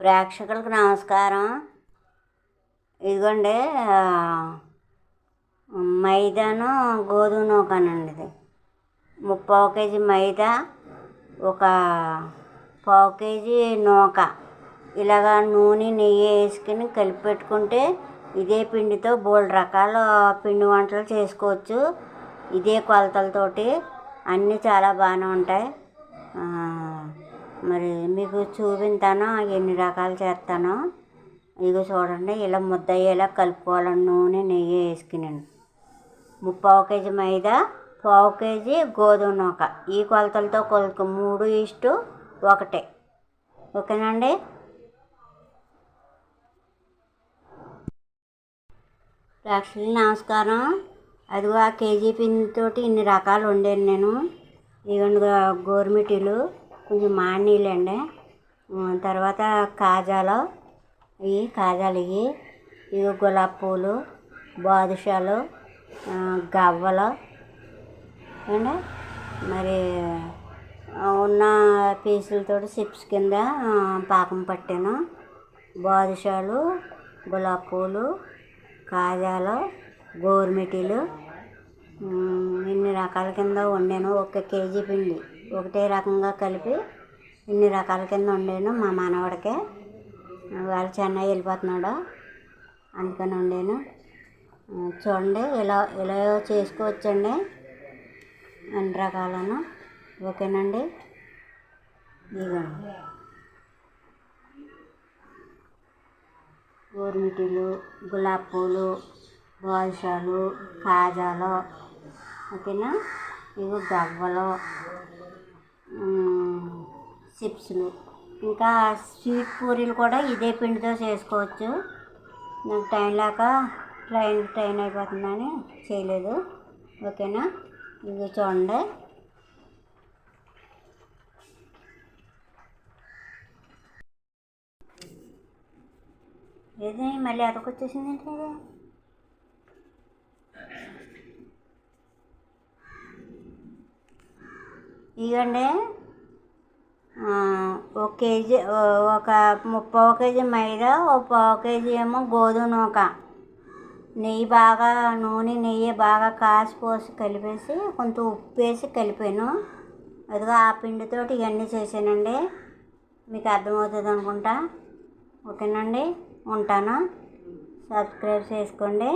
ప్రేక్షకులకు నమస్కారం. ఇదిగోండి మైదాను గోధుమ నూకనండి ఇది ముప్పావు కేజీ మైదా ఒక పావు కేజీ నూక. ఇలాగా నూనె నెయ్యి వేసుకుని కలిపి పెట్టుకుంటే ఇదే పిండితో బోల్డ్ రకాల పిండి వంటలు చేసుకోవచ్చు. ఇదే కొలతలతోటి అన్నీ చాలా బాగానే ఉంటాయి. మరి మీకు చూపించాను ఎన్ని రకాలు చేస్తానో. ఇదిగో చూడండి ఇలా ముద్ద అయ్యేలా కలుపుకోవాలని నూనె నెయ్యి వేసుకున్నాను ముప్పావు కేజీ మైదా పావు కేజీ గోధుమ నూక. ఈ కొలతలతో కొలుకు మూడు ఇష్టు ఒకటే. ఓకేనండి? ప్రేక్షకులు నమస్కారం. అదిగో ఆ కేజీ పిండితోటి ఇన్ని రకాలు వండాను నేను. ఇవన్నీ గోరుమిటీలు కొంచెం మానీళ్ళండి తర్వాత కాజాలు ఇవి కాజాలు ఇవి ఇవి గులాబీ పూలు బాదుషాలు గవ్వలు. అండి మరి ఉన్న పీసులతో చిప్స్ కింద పాకం పట్టాను. బాదుషాలు గులాబీ పూలు కాజాలు గోరుమిటీలు ఇన్ని రకాల కింద వండాను. ఒక కేజీ పిండి. ఒకటే రకంగా కలిపి ఇన్ని రకాల కింద వండాను మా మనవడికే. వాళ్ళు చెన్నై వెళ్ళిపోతున్నాడు. అందుకని వండాను. చూడండి ఇలా ఇలా చేసుకోవచ్చండి. అన్ని రకాలను. ఓకేనండి? ఇదిగోండి గోరుమిటీలు గులాబీ పూలు బాదుషాలు కాజాలు. ఓకేనా? ఇవి గవ్వలు. చిప్స్లు. ఇంకా స్వీట్ పూరీలు కూడా ఇదే పిండితో చేసుకోవచ్చు. నాకు టైం లేక ట్రైన్ ట్రైన్ అయిపోతుందని చేయలేదు. ఓకేనా? ఇవి చూడండి. ఏది? మళ్ళీ అతకొచ్చేసింది ఏంటి ఇది? ఇవ్వండి ఒక కేజీ ఒక ముప్పావు కేజీ మైదా ఒక పావు కేజీ ఏమో గోధుమ నూక. నెయ్యి బాగా నూనె నెయ్యి బాగా కాసి పోసి కలిపేసి కొంత ఉప్పు వేసి కలిపాను. అదిగో ఆ పిండితోటి ఇవన్నీ చేశానండి. మీకు అర్థమవుతుంది అనుకుంటా. ఓకేనండి ఉంటాను. సబ్స్క్రైబ్ చేసుకోండి.